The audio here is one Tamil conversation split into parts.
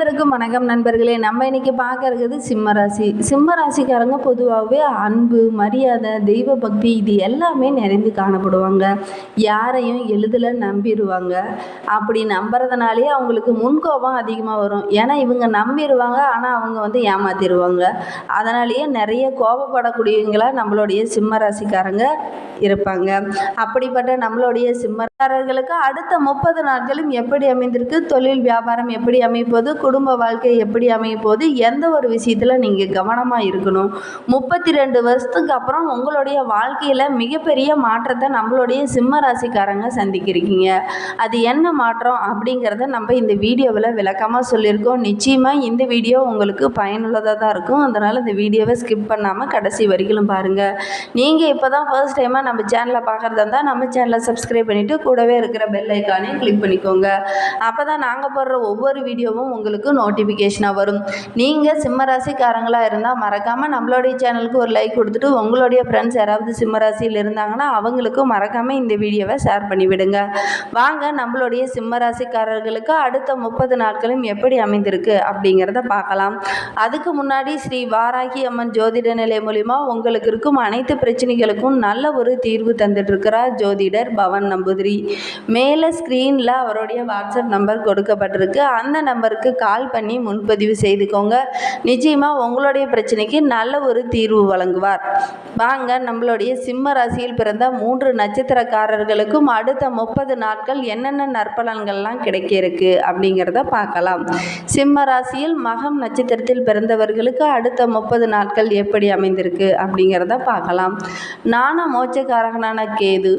அனைவருக்கும் வணக்கம் நண்பர்களே. நம்ம இன்னைக்கு பார்க்க இருக்கிறது சிம்ம ராசி சிம்ம ராசிக்காரங்க பொதுவாகவே அன்பு மரியாதை தெய்வ பக்தி இது எல்லாமே நிறைந்து காணப்படுவாங்க. யாரையும் எளிதில் நம்பிடுவாங்க அப்படி நம்புறதுனாலே அவங்களுக்கு முன்கோபம் அதிகமாக வரும். ஏன்னா இவங்க நம்பிடுவாங்க ஆனால் அவங்க வந்து ஏமாத்திடுவாங்க அதனாலேயே நிறைய கோபப்படக்கூடியவங்களாக நம்மளுடைய சிம்ம ராசிக்காரங்க இருப்பாங்க. அப்படிப்பட்ட நம்மளுடைய சிம்மக்காரர்களுக்கு அடுத்த முப்பது நாட்களும் எப்படி அமைந்திருக்கு? தொழில் வியாபாரம் எப்படி அமைப்பது? குடும்ப வாழ்க்கை எப்படி அமையும் போது எந்த ஒரு விஷயத்தில் நீங்கள் கவனமாக இருக்கணும்? முப்பத்தி ரெண்டு வருஷத்துக்கு அப்புறம் உங்களுடைய வாழ்க்கையில் மிகப்பெரிய மாற்றத்தை நம்மளுடைய சிம்ம ராசிக்காரங்க சந்திக்கிறீங்க. அது என்ன மாற்றம் அப்படிங்கிறத நம்ம இந்த வீடியோவில் விளக்கமாக சொல்லியிருக்கோம். நிச்சயமாக இந்த வீடியோ உங்களுக்கு பயனுள்ளதாக தான் இருக்கும். அதனால் இந்த வீடியோவை ஸ்கிப் பண்ணாமல் கடைசி வரைக்கும் பாருங்கள் நீங்கள் இப்போ தான் ஃபர்ஸ்ட் டைமாக நம்ம சேனலை பார்க்குறதா இருந்தால் நம்ம சேனலை சப்ஸ்கிரைப் பண்ணிவிட்டு கூடவே இருக்கிற பெல் ஐக்கானையும் கிளிக் பண்ணிக்கோங்க. அப்போ தான் நாங்கள் போடுற ஒவ்வொரு வீடியோவும் உங்களுக்கு நோட்டிஃபிகேஷனாக வரும். நீங்கள் சிம்மராசிக்காரங்களாக இருந்தால் மறக்காமல் நம்மளுடைய சேனலுக்கு ஒரு லைக் கொடுத்துட்டு உங்களுடைய ஃப்ரெண்ட்ஸ் யாராவது சிம்மராசியில் இருந்தாங்கன்னா அவங்களுக்கும் மறக்காமல் இந்த வீடியோவை ஷேர் பண்ணிவிடுங்க. வாங்க நம்மளுடைய சிம்மராசிக்காரர்களுக்கு அடுத்த முப்பது நாட்களும் எப்படி அமைந்திருக்கு அப்படிங்கிறத பார்க்கலாம். அதுக்கு முன்னாடி ஸ்ரீ வாராகி அம்மன் ஜோதிட நிலை மூலிமா உங்களுக்கு இருக்கும் அனைத்து பிரச்சனைகளுக்கும் நல்ல ஒரு தீர்வு தந்துட்டுருக்கிறார் ஜோதிடர் பவன் நம்பூதிரி. மேலே ஸ்க்ரீனில் அவருடைய வாட்ஸ்அப் நம்பர் கொடுக்கப்பட்டிருக்கு. அந்த நம்பருக்கு கால் பண்ணி முன்பதிவு செய்துக்கோங்க. நிச்சயமாக உங்களுடைய பிரச்சனைக்கு நல்ல ஒரு தீர்வு வழங்குவார். வாங்க நம்மளுடைய சிம்ம ராசியில் பிறந்த மூன்று நட்சத்திரக்காரர்களுக்கும் அடுத்த முப்பது நாட்கள் என்னென்ன நற்பலன்கள்லாம் கிடைக்க இருக்கு அப்படிங்கிறத பார்க்கலாம். சிம்ம ராசியில் மகம் நட்சத்திரத்தில் பிறந்தவர்களுக்கு அடுத்த முப்பது நாட்கள் எப்படி அமைந்திருக்கு அப்படிங்கிறத பார்க்கலாம். நான மோட்சக்காரகனான கேது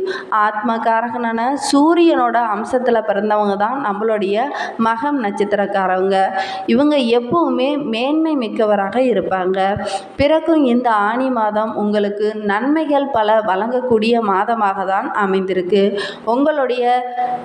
ஆத்மகாரகனான சூரியனோட அம்சத்தில் பிறந்தவங்க தான் நம்மளுடைய மகம் நட்சத்திரக்காரவங்க. இவங்க எப்பவுமே மேன்மை மிக்கவராக இருப்பாங்க. பிறக்கும் இந்த ஆணி மாதம் உங்களுக்கு நன்மைகள் பல வழங்கக்கூடிய மாதமாக தான் அமைந்திருக்கு. உங்களுடைய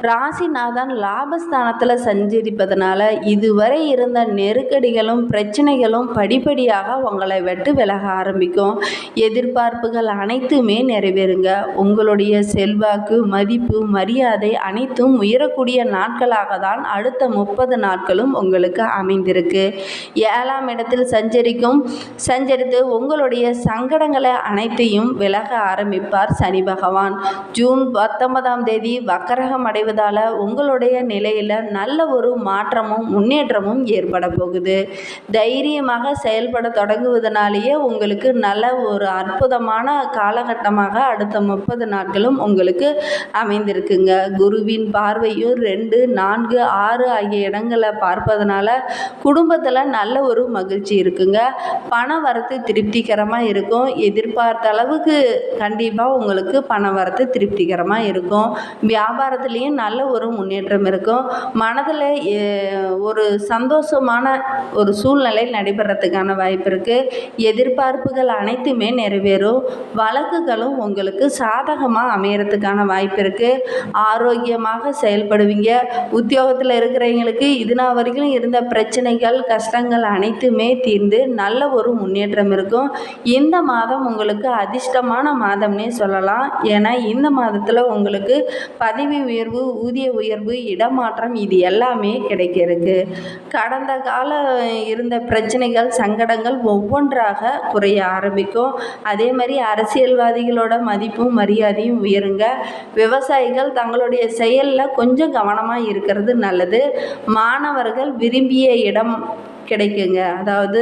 ராசிநாதன் லாபஸ்தானத்தில் சஞ்சரிப்பதனால இதுவரை இருந்த நெருக்கடிகளும் பிரச்சனைகளும் படிப்படியாக உங்களை விட்டு விலக ஆரம்பிக்கும். எதிர்பார்ப்புகள் அனைத்துமே நிறைவேறுங்க. உங்களுடைய செல்வாக்கு மதிப்பு மரியாதை அனைத்தும் உயரக்கூடிய நாட்களாக தான் அடுத்த முப்பது நாட்களும் உங்களுக்கு அமைந்திருக்கு. ஏழாம் இடத்தில் சஞ்சரிக்கும் சஞ்சரித்து உங்களுடைய சங்கடங்களை அனைத்தையும் விலக ஆரம்பிப்பார் சனி பகவான். ஜூன் பத்தொன்பதாம் தேதி வக்கரகம் அடைவதால் உங்களுடைய நிலையில் நல்ல ஒரு மாற்றமும் முன்னேற்றமும் ஏற்பட போகுது. தைரியமாக செயல்பட தொடங்குவதனாலேயே உங்களுக்கு நல்ல ஒரு அற்புதமான காலகட்டமாக அடுத்த முப்பது நாட்களும் உங்களுக்கு அமைந்திருக்குங்க. குருவின் பார்வையும் ரெண்டு நான்கு ஆறு ஆகிய இடங்களை பார்ப்பதனால குடும்பத்தில் நல்ல ஒரு மகிழ்ச்சி இருக்குங்க. பண வரத்து திருப்திகரமாக இருக்கும். எதிர்பார்த்த அளவுக்கு கண்டிப்பாக உங்களுக்கு பண வரத்து திருப்திகரமாக இருக்கும். வியாபாரத்துலேயும் நல்ல ஒரு முன்னேற்றம் இருக்கும். மனதில் ஒரு சந்தோஷமான ஒரு சூழ்நிலை நடைபெறத்துக்கான வாய்ப்பு இருக்குது எதிர்பார்ப்புகள் அனைத்துமே நிறைவேறும். வழக்குகளும் உங்களுக்கு சாதகமாக அமையறதுக்கான வாய்ப்பு இருக்குது ஆரோக்கியமாக செயல்படுவீங்க. உத்தியோகத்தில் இருக்கிறவங்களுக்கு இதுனா வரைக்கும் இருந்த பிரச்சனைகள் கஷ்டங்கள் அனைத்துமே தீர்ந்து நல்ல ஒரு முன்னேற்றம் இருக்கும். இந்த மாதம் உங்களுக்கு அதிர்ஷ்டமான மாதம்னே சொல்லலாம். ஏன்னா இந்த மாதத்தில் உங்களுக்கு பதவி உயர்வு ஊதிய உயர்வு இடமாற்றம் இது எல்லாமே கிடைக்க இருக்கு கடந்த கால இருந்த பிரச்சனைகள் சங்கடங்கள் ஒவ்வொன்றாக குறைய ஆரம்பிக்கும். அதே மாதிரி அரசியல்வாதிகளோட மதிப்பும் மரியாதையும் உயருங்க. விவசாயிகள் தங்களுடைய செயலில் கொஞ்சம் கவனமாக இருக்கிறது நல்லது. மாணவர்கள் விரும்பிய இடம் கிடைக்குங்க. அதாவது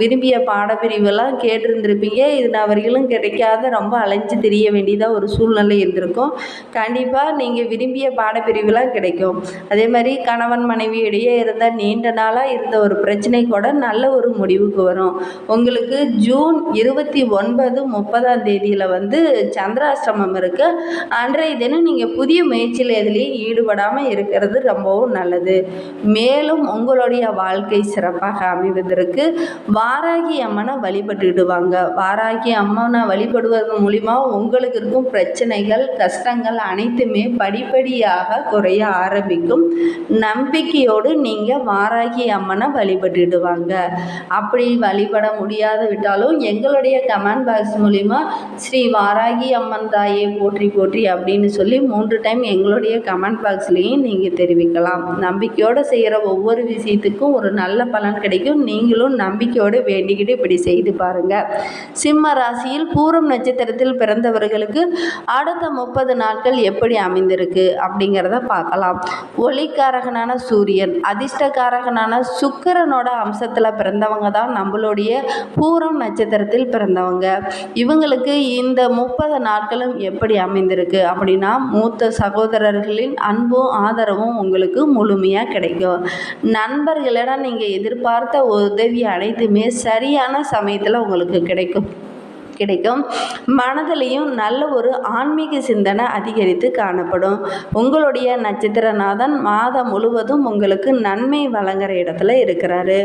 விரும்பிய பாடப்பிரிவெல்லாம் கேட்டிருந்திருப்பீங்க. இது நான் வரையிலும் கிடைக்காத ரொம்ப அலைஞ்சு தெரிய வேண்டியதாக ஒரு சூழ்நிலை இருந்திருக்கும். கண்டிப்பாக நீங்கள் விரும்பிய பாடப்பிரிவுலாம் கிடைக்கும். அதே மாதிரி கணவன் மனைவி இடையே இருந்த நீண்ட நாளாக இருந்த ஒரு பிரச்சனை கூட நல்ல ஒரு முடிவுக்கு வரும். உங்களுக்கு ஜூன் இருபத்தி ஒன்பது முப்பதாம் தேதியில் வந்து சந்திராசிரமம் இருக்குது அன்றைய தினம் நீங்கள் புதிய முயற்சியில் எதுலேயும் ஈடுபடாமல் இருக்கிறது ரொம்பவும் நல்லது. மேலும் உங்களுடைய வாழ்க்கை சிறப்பு. சிறப்பாக அமைவதற்கு வாராகி அம்மனை வழிபட்டுடுவாங்க வாராகி அம்மனை வழிபடுவது மூலிமா உங்களுக்கு இருக்கும் பிரச்சனைகள் கஷ்டங்கள் அனைத்துமே படிப்படியாக குறைய ஆரம்பிக்கும். நம்பிக்கையோடு நீங்கள் வாராகி அம்மனை வழிபட்டுடுவாங்க அப்படி வழிபட முடியாது விட்டாலும் எங்களுடைய கமெண்ட் பாக்ஸ் மூலிமா ஸ்ரீ வாராகி அம்மன் தாயே போற்றி போற்றி அப்படின்னு சொல்லி மூன்று டைம் எங்களுடைய கமெண்ட் பாக்ஸ்லேயும் நீங்கள் தெரிவிக்கலாம். நம்பிக்கையோடு செய்கிற ஒவ்வொரு விஷயத்துக்கும் ஒரு நல்ல பலன் கிடைக்கும். நீங்களும் நம்பிக்கையோடு வேண்டிக்கிட்டு இப்படி செய்து பாருங்கள் சிம்ம ராசியில் பூரம் நட்சத்திரத்தில் பிறந்தவர்களுக்கு அடுத்த முப்பது நாட்கள் எப்படி அமைந்திருக்கு அப்படிங்கிறத பார்க்கலாம். ஒளிக்காரகனான சூரியன் அதிர்ஷ்டக்காரகனான சுக்கிரனோட அம்சத்தில் பிறந்தவங்க தான் நம்மளுடைய பூரம் நட்சத்திரத்தில் பிறந்தவங்க. இவங்களுக்கு இந்த முப்பது நாட்களும் எப்படி அமைந்திருக்கு அப்படின்னா மூத்த சகோதரர்களின் அன்பும் ஆதரவும் உங்களுக்கு முழுமையாக கிடைக்கும். நண்பர்களிடம் நீங்கள் எதிர்பார்த்த உதவி அனைத்துமே சரியான சமயத்தில் உங்களுக்கு கிடைக்கும். கிடைக்கும். மனதிலையும் நல்ல ஒரு ஆன்மீக சிந்தனை அதிகரித்து காணப்படும். உங்களுடைய நட்சத்திரநாதன் மாதம் முழுவதும் உங்களுக்கு நன்மை வழங்குற இடத்துல இருக்கிறாரு.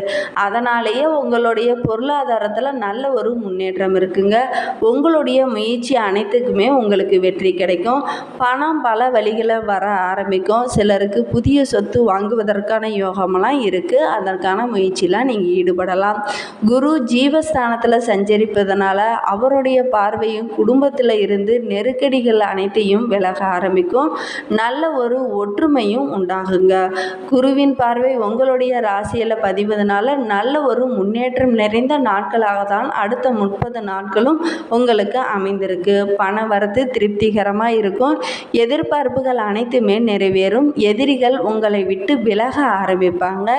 அதனாலேயே உங்களுடைய பொருளாதாரத்தில் நல்ல ஒரு முன்னேற்றம் இருக்குங்க. உங்களுடைய முயற்சி அனைத்துக்குமே உங்களுக்கு வெற்றி கிடைக்கும். பணம் பல வழிகளை வர ஆரம்பிக்கும். சிலருக்கு புதிய சொத்து வாங்குவதற்கான யோகமெல்லாம் இருக்குது அதற்கான முயற்சியெலாம் நீங்கள் ஈடுபடலாம். குரு ஜீவஸ்தானத்தில் சஞ்சரிப்பதனால அவருடைய பார்வையும் குடும்பத்தில் இருந்து நெருக்கடிகள் அனைத்தையும் விலக ஆரம்பிக்கும். நல்ல ஒரு ஒற்றுமையும் உண்டாகுங்க. குருவின் பார்வை உங்களுடைய ராசியில் பதிவதனால நல்ல ஒரு முன்னேற்றம் நிறைந்த நாட்களாக தான் அடுத்த முப்பது நாட்களும் உங்களுக்கு அமைந்திருக்கு. பண வரத்து திருப்திகரமாக இருக்கும். எதிர்பார்ப்புகள் அனைத்துமே நிறைவேறும். எதிரிகள் உங்களை விட்டு விலக ஆரம்பிப்பாங்க.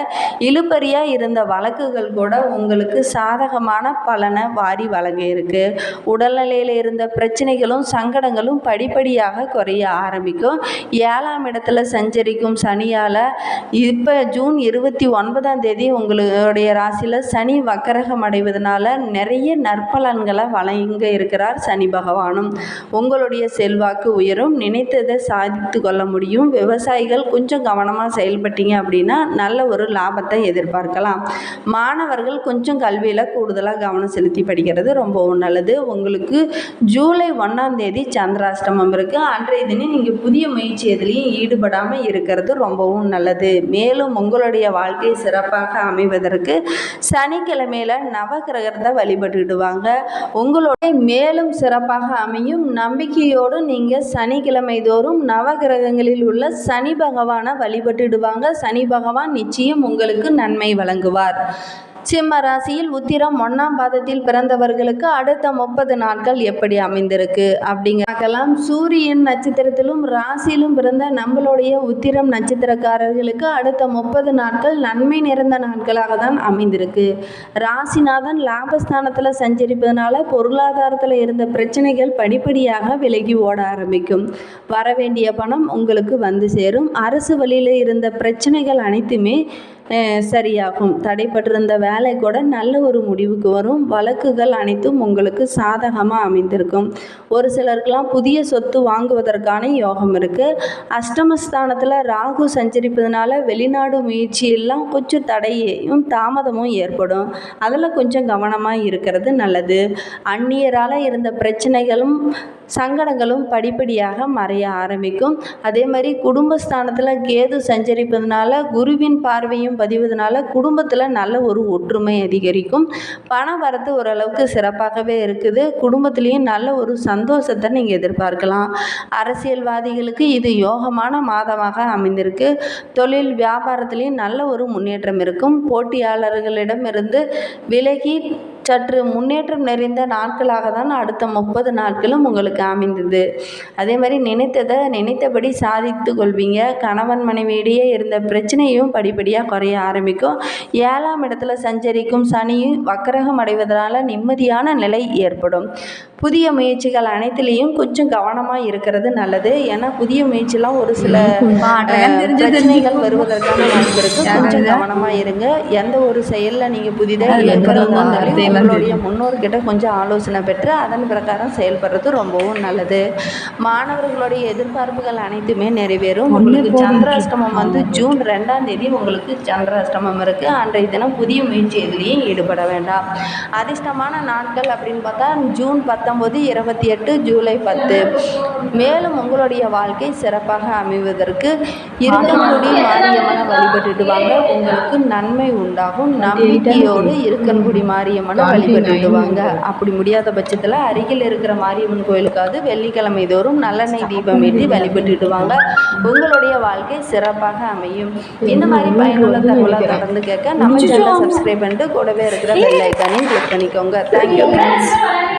இழுபறியாக இருந்த வழக்குகள் கூட உங்களுக்கு சாதகமான பலனை வாரி வழங்க இருக்கு. உடல்நிலையில் இருந்த பிரச்சனைகளும் சங்கடங்களும் படிப்படியாக குறைய ஆரம்பிக்கும். ஏழாம் இடத்துல சஞ்சரிக்கும் சனியால் இப்போ ஜூன் இருபத்தி ஒன்பதாம் தேதி உங்களுடைய ராசியில் சனி வக்கரகம் அடைவதனால நிறைய நற்பலன்களை வழங்க இருக்கிறார் சனி பகவானும். உங்களுடைய செல்வாக்கு உயரும். நினைத்ததை சாதித்து கொள்ள முடியும். விவசாயிகள் கொஞ்சம் கவனமாக செயல்பட்டீங்க அப்படின்னா நல்ல ஒரு லாபத்தை எதிர்பார்க்கலாம். மாணவர்கள் கொஞ்சம் கல்வியில் கூடுதலாக கவனம் செலுத்தி படிக்கிறது ரொம்பவும் நல்லது. உங்களுக்கு ஜூலை ஒன்றாம் தேதி சந்திராஷ்டமம் இருக்குது அன்றைய தினம் நீங்கள் புதிய முயற்சி எதுலேயும் ஈடுபடாமல் இருக்கிறது ரொம்பவும் நல்லது. மேலும் உங்களுடைய வாழ்க்கை சிறப்பாக அமைவதற்கு சனிக்கிழமையில் நவகிரகத்தை வழிபட்டுடுவாங்க. உங்களுடைய மேலும் சிறப்பாக அமையும் நம்பிக்கையோடு நீங்கள் சனிக்கிழமை தோறும் நவகிரகங்களில் உள்ள சனி பகவானை வழிபட்டுடுவாங்க. சனி பகவான் நிச்சயம் உங்களுக்கு நன்மை வழங்குவார். சிம்ம ராசியில் உத்திரம் ஒன்றாம் பாதத்தில் பிறந்தவர்களுக்கு அடுத்த முப்பது நாட்கள் எப்படி அமைந்திருக்கு? அப்படிங்க பார்க்கலாம். சூரியன் நட்சத்திரத்திலும் ராசியிலும் பிறந்த நம்மளுடைய உத்திரம் நட்சத்திரக்காரர்களுக்கு அடுத்த முப்பது நாட்கள் நன்மை நிறைந்த நாட்களாக தான் அமைந்திருக்கு. ராசிநாதன் லாபஸ்தானத்தில் சஞ்சரிப்பதனால பொருளாதாரத்தில் இருந்த பிரச்சனைகள் படிப்படியாக விலகி ஓட ஆரம்பிக்கும். வர வேண்டிய பணம் உங்களுக்கு வந்து சேரும். அரசு வழியில் இருந்த பிரச்சனைகள் அனைத்துமே சரியாகும். தடைப்பட்டிருந்த வேலை கூட நல்ல ஒரு முடிவுக்கு வரும். வழக்குகள் அனைத்தும் உங்களுக்கு சாதகமாக அமைந்திருக்கும். ஒரு சிலருக்கெல்லாம் புதிய சொத்து வாங்குவதற்கான யோகம் இருக்குது அஷ்டமஸ்தானத்தில் ராகு சஞ்சரிப்பதனால வெளிநாடு முயற்சியெல்லாம் கொஞ்சம் தடையும் தாமதமும் ஏற்படும். அதில் கொஞ்சம் கவனமாக இருக்கிறது நல்லது. அந்நியரால் இருந்த பிரச்சனைகளும் சங்கடங்களும் படிப்படியாக மறைய ஆரம்பிக்கும். அதே மாதிரி குடும்பஸ்தானத்தில் கேது சஞ்சரிப்பதனால குருவின் பார்வையும் பதிவதனால குடும்பத்தில் நல்ல ஒரு ஒற்றுமை அதிகரிக்கும். பண வரத்து ஓரளவுக்கு சிறப்பாகவே இருக்குது. குடும்பத்திலையும் நல்ல ஒரு சந்தோஷத்தை நீங்கள் எதிர்பார்க்கலாம். அரசியல்வாதிகளுக்கு இது யோகமான மாதமாக அமைந்திருக்கு. தொழில் வியாபாரத்திலையும் நல்ல ஒரு முன்னேற்றம் இருக்கும். போட்டியாளர்களிடமிருந்து விலகி சற்று முன்னேற்றம் நிறைந்த நாட்களாக தான் அடுத்த முப்பது நாட்களும் உங்களுக்கு அமைந்தது. அதே மாதிரி நினைத்ததை நினைத்தபடி சாதித்து கொள்வீங்க. கணவன் மனைவியிடையே இருந்த பிரச்சனையும் படிப்படியாக குறைய ஆரம்பிக்கும். ஏழாம் இடத்துல சஞ்சரிக்கும் சனியும் வக்கரகம் அடைவதனால நிம்மதியான நிலை ஏற்படும். புதிய முயற்சிகள் அனைத்துலேயும் கொஞ்சம் கவனமாக இருக்கிறது நல்லது. ஏன்னா புதிய முயற்சிலாம் ஒரு சில பிரச்சனைகள் வருவதற்கான வாய்ப்பு இருக்கு. கொஞ்சம் கவனமாக இருங்க. எந்த ஒரு செயலில் நீங்கள் புதிதாக உங்களுடைய முன்னோர்கிட்ட கொஞ்சம் ஆலோசனை பெற்று அதன் பிரகாரம் செயல்படுறது ரொம்பவும் நல்லது. மாணவர்களுடைய எதிர்பார்ப்புகள் அனைத்துமே நிறைவேறும். உங்களுக்கு சந்திராஷ்டமம் வந்து ஜூன் ரெண்டாம் தேதி உங்களுக்கு சந்திராஷ்டமம் இருக்குது அன்றைய தினம் புதிய முயற்சி எதுலேயும் ஈடுபட வேண்டாம். அதிர்ஷ்டமான நாட்கள் அப்படின்னு பார்த்தா ஜூன் பத்தொம்போது இருபத்தி எட்டு ஜூலை பத்து. மேலும் உங்களுடைய வாழ்க்கை சிறப்பாக அமைவதற்கு இருக்கன்குடி மாரியம்மனை வழிபட்டுட்டு வாங்க. உங்களுக்கு நன்மை உண்டாகும். நம்பிக்கையோடு இருக்கன்குடி மாரியம்மனை வழிபட்டுட்டு வாங்க அப்படி முடியாத பட்சத்தில் அருகில் இருக்கிற மாரியம்மன் கோயிலுக்காவது வெள்ளிக்கிழமை தோறும் நல்லெண்ணெய் தீபம் ஏற்றி வழிபட்டுட்டு வாங்க உங்களுடைய வாழ்க்கை சிறப்பாக அமையும். இந்த மாதிரி பயனுள்ள தகவலை தொடர்ந்து கேட்க நம்ம சேனலை சப்ஸ்கிரைப் பண்ணிட்டு கூடவே இருக்கிற பெல் ஐக்கானையும் கிளிக் பண்ணிக்கோங்க. Thank you friends